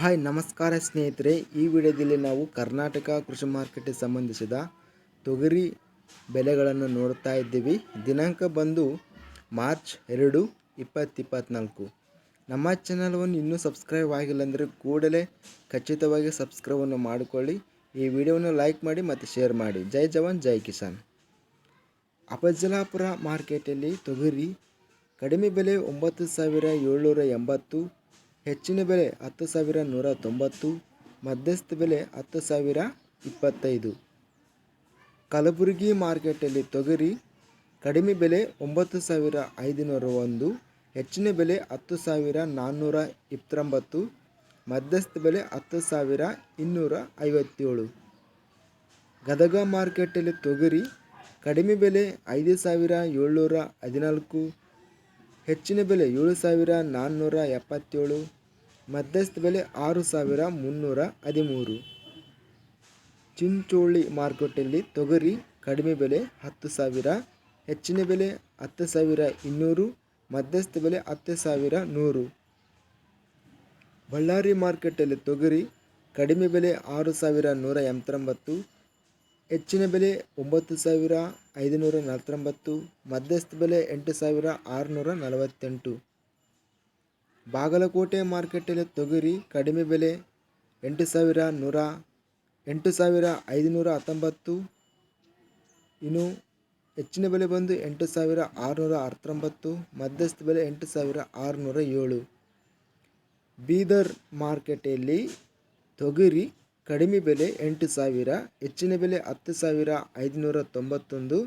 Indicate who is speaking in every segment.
Speaker 1: Hi, ನಮಸ್ಕಾರ ಸ್ನೇಹಿತರೆ. ಈ ವಿಡಿಯೋದಲ್ಲಿ ನಾವು ಕರ್ನಾಟಕ ಕೃಷಿ ಮಾರ್ಕೆಟ್ಗೆ ಸಂಬಂಧಿಸಿದ ತೊಗರಿ ಬೆಲೆಗಳನ್ನು ನೋಡ್ತಾ ಇದ್ದೀವಿ. ದಿನಾಂಕ ಬಂದು ಮಾರ್ಚ್ ಎರಡು ಇಪ್ಪತ್ತಿಪ್ಪತ್ನಾಲ್ಕು ನಮ್ಮ ಚಾನಲವನ್ನು ಇನ್ನೂ ಸಬ್ಸ್ಕ್ರೈಬ್ ಆಗಿಲ್ಲ ಅಂದರೆ ಕೂಡಲೇ ಖಚಿತವಾಗಿ ಸಬ್ಸ್ಕ್ರೈಬನ್ನು ಮಾಡಿಕೊಳ್ಳಿ. ಈ ವಿಡಿಯೋವನ್ನು ಲೈಕ್ ಮಾಡಿ ಮತ್ತು ಶೇರ್ ಮಾಡಿ. ಜೈ ಜವಾನ್, ಜೈ ಕಿಸಾನ್. ಅಪಜಲಾಪುರ ಮಾರ್ಕೆಟಲ್ಲಿ ತೊಗರಿ ಕಡಿಮೆ ಬೆಲೆ ಒಂಬತ್ತು ಸಾವಿರ ಏಳ್ನೂರ ಎಂಬತ್ತು ಹೆಚ್ಚಿನ ಬೆಲೆ ಹತ್ತು ಸಾವಿರ ನೂರ ತೊಂಬತ್ತು, ಮಧ್ಯಸ್ಥ ಬೆಲೆ ಹತ್ತು ಸಾವಿರ ಇಪ್ಪತ್ತೈದು. ಕಲಬುರಗಿ ಮಾರ್ಕೆಟಲ್ಲಿ ತೊಗರಿ ಕಡಿಮೆ ಬೆಲೆ ಒಂಬತ್ತು ಸಾವಿರ ಐದುನೂರ ಒಂದು, ಹೆಚ್ಚಿನ ಬೆಲೆ ಹತ್ತು ಸಾವಿರ ನಾನ್ನೂರ ಇಪ್ಪತ್ತೊಂಬತ್ತು, ಮಧ್ಯಸ್ಥ ಬೆಲೆ ಹತ್ತು ಸಾವಿರ ಇನ್ನೂರ ಐವತ್ತೇಳು. ಗದಗ ಮಾರ್ಕೆಟಲ್ಲಿ ತೊಗರಿ ಕಡಿಮೆ ಬೆಲೆ ಐದು ಸಾವಿರ ಏಳ್ನೂರ ಹದಿನಾಲ್ಕು ಹೆಚ್ಚಿನ ಬೆಲೆ ಏಳು ಸಾವಿರ ನಾನ್ನೂರ ಎಪ್ಪತ್ತೇಳು, ಮಧ್ಯಸ್ಥ ಬೆಲೆ ಆರು ಸಾವಿರ ಮುನ್ನೂರ ಹದಿಮೂರು. ಚಿಂಚೋಳಿ ಮಾರುಕಟ್ಟೆಯಲ್ಲಿ ತೊಗರಿ ಕಡಿಮೆ ಬೆಲೆ ಹತ್ತು ಸಾವಿರ, ಹೆಚ್ಚಿನ ಬೆಲೆ ಹತ್ತು ಸಾವಿರ ಇನ್ನೂರು, ಮಧ್ಯಸ್ಥ ಬೆಲೆ ಹತ್ತು ಸಾವಿರ ನೂರು. ಬಳ್ಳಾರಿ ಮಾರುಕಟ್ಟೆಯಲ್ಲಿ ತೊಗರಿ ಕಡಿಮೆ ಬೆಲೆ ಆರು ಸಾವಿರ ನೂರ ಎಂಬತ್ತೊಂಬತ್ತು, ಹೆಚ್ಚಿನ ಬೆಲೆ ಒಂಬತ್ತು ಸಾವಿರ ಐದುನೂರ ನಲವತ್ತೊಂಬತ್ತು, ಮಧ್ಯಸ್ಥ ಬೆಲೆ ಎಂಟು ಸಾವಿರ ಆರುನೂರ ನಲವತ್ತೆಂಟು. ಬಾಗಲಕೋಟೆ ಮಾರ್ಕೆಟಲ್ಲಿ ತೊಗರಿ ಕಡಿಮೆ ಬೆಲೆ ಎಂಟು ಸಾವಿರ ನೂರ, ಎಂಟು ಸಾವಿರ ಐದುನೂರ ಹತ್ತೊಂಬತ್ತು. ಇನ್ನು ಹೆಚ್ಚಿನ ಬೆಲೆ ಬಂದು ಎಂಟು ಸಾವಿರ ಆರುನೂರ ಹತ್ತೊಂಬತ್ತು ಮಧ್ಯಸ್ಥ ಬೆಲೆ ಎಂಟು ಸಾವಿರ ಆರುನೂರ ಏಳು. ಬೀದರ್ ಮಾರ್ಕೆಟಲ್ಲಿ ತೊಗರಿ ಕಡಿಮೆ ಬೆಲೆ ಎಂಟು ಸಾವಿರ, ಹೆಚ್ಚಿನ ಬೆಲೆ ಹತ್ತು ಸಾವಿರ ಐದುನೂರ ತೊಂಬತ್ತೊಂದು,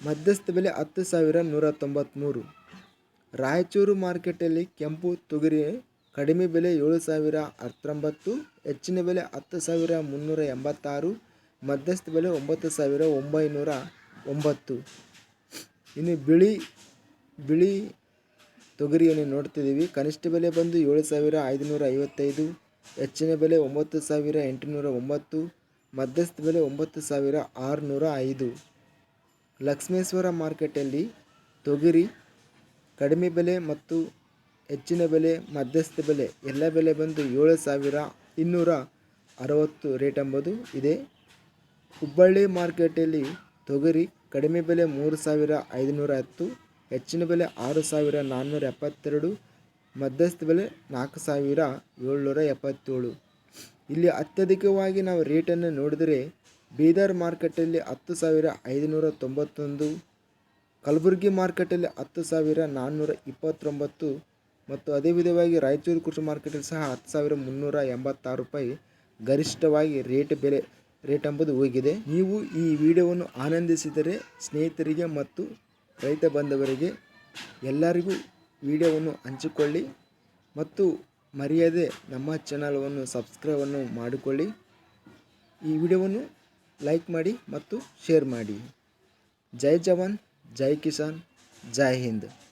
Speaker 1: ಮಧ್ಯಸ್ಥ ಬೆಲೆ ಹತ್ತು ಸಾವಿರ ನೂರ ತೊಂಬತ್ತ್ಮೂರು ರಾಯಚೂರು ಮಾರ್ಕೆಟಲ್ಲಿ ಕೆಂಪು ತೊಗರಿ ಕಡಿಮೆ ಬೆಲೆ ಏಳು ಸಾವಿರ ಹತ್ತೊಂಬತ್ತು, ಹೆಚ್ಚಿನ ಬೆಲೆ ಹತ್ತು ಸಾವಿರ ಮುನ್ನೂರ ಎಂಬತ್ತಾರು, ಮಧ್ಯಸ್ಥ ಬೆಲೆ ಒಂಬತ್ತು ಸಾವಿರ ಒಂಬೈನೂರ ಒಂಬತ್ತು. ಇನ್ನು ಬಿಳಿ ಬಿಳಿ ತೊಗರಿಯನ್ನು ನೋಡ್ತಿದ್ದೀವಿ. ಕನಿಷ್ಠ ಬೆಲೆ ಬಂದು ಏಳು ಸಾವಿರ ಐದುನೂರ ಐವತ್ತೈದು ಹೆಚ್ಚಿನ ಬೆಲೆ ಒಂಬತ್ತು ಸಾವಿರ ಎಂಟುನೂರ ಒಂಬತ್ತು, ಮಧ್ಯಸ್ಥ ಬೆಲೆ ಒಂಬತ್ತು ಸಾವಿರ ಆರುನೂರ ಐದು. ಲಕ್ಷ್ಮೇಶ್ವರ ಮಾರ್ಕೆಟಲ್ಲಿ ತೊಗರಿ ಕಡಿಮೆ ಬೆಲೆ ಮತ್ತು ಹೆಚ್ಚಿನ ಬೆಲೆ, ಮಧ್ಯಸ್ಥ ಬೆಲೆ, ಎಲ್ಲ ಬೆಲೆ ಬಂದು ಏಳು ಸಾವಿರ ಇನ್ನೂರ ಅರವತ್ತು ರೇಟ್ ಎಂಬುದು ಇದೆ. ಹುಬ್ಬಳ್ಳಿ ಮಾರ್ಕೆಟಲ್ಲಿ ತೊಗರಿ ಕಡಿಮೆ ಬೆಲೆ ಮೂರು ಸಾವಿರ ಐದುನೂರ ಹತ್ತು, ಹೆಚ್ಚಿನ ಬೆಲೆ ಆರು ಸಾವಿರ ನಾನ್ನೂರ ಎಪ್ಪತ್ತೆರಡು ಮಧ್ಯಸ್ಥ ಬೆಲೆ ನಾಲ್ಕು ಸಾವಿರ ಏಳ್ನೂರ ಎಪ್ಪತ್ತೇಳು. ಇಲ್ಲಿ ಅತ್ಯಧಿಕವಾಗಿ ನಾವು ರೇಟನ್ನು ನೋಡಿದರೆ ಬೀದರ್ ಮಾರ್ಕೆಟಲ್ಲಿ ಹತ್ತು ಸಾವಿರ ಐದುನೂರ ತೊಂಬತ್ತೊಂದು, ಕಲಬುರಗಿ ಮಾರ್ಕೆಟಲ್ಲಿ ಹತ್ತು ಸಾವಿರ ನಾನ್ನೂರ ಇಪ್ಪತ್ತೊಂಬತ್ತು ಮತ್ತು ಅದೇ ವಿಧವಾಗಿ ರಾಯಚೂರು ಕೃಷಿ ಮಾರ್ಕೆಟಲ್ಲಿ ಸಹ ಹತ್ತು ಸಾವಿರ ಮುನ್ನೂರ ಎಂಬತ್ತಾರು ರೂಪಾಯಿ ಗರಿಷ್ಠವಾಗಿ ರೇಟ್ ಬೆಲೆ ರೇಟ್ ಎಂಬುದು ಹೋಗಿದೆ. ನೀವು ಈ ವಿಡಿಯೋವನ್ನು ಆನಂದಿಸಿದರೆ ಸ್ನೇಹಿತರಿಗೆ ಮತ್ತು ರೈತ ಬಂಧವರಿಗೆ ಎಲ್ಲರಿಗೂ ವಿಡಿಯೋವನ್ನು ಹಂಚಿಕೊಳ್ಳಿ ಮತ್ತು ಮರೆಯದೆ ನಮ್ಮ ಚಾನಲವನ್ನು ಸಬ್ಸ್ಕ್ರೈಬನ್ನು ಮಾಡಿಕೊಳ್ಳಿ. ಈ ವಿಡಿಯೋವನ್ನು ಲೈಕ್ ಮಾಡಿ ಮತ್ತು ಶೇರ್ ಮಾಡಿ. ಜೈ ಜವಾನ್, ಜೈ ಕಿಸಾನ್, ಜೈ ಹಿಂದ್.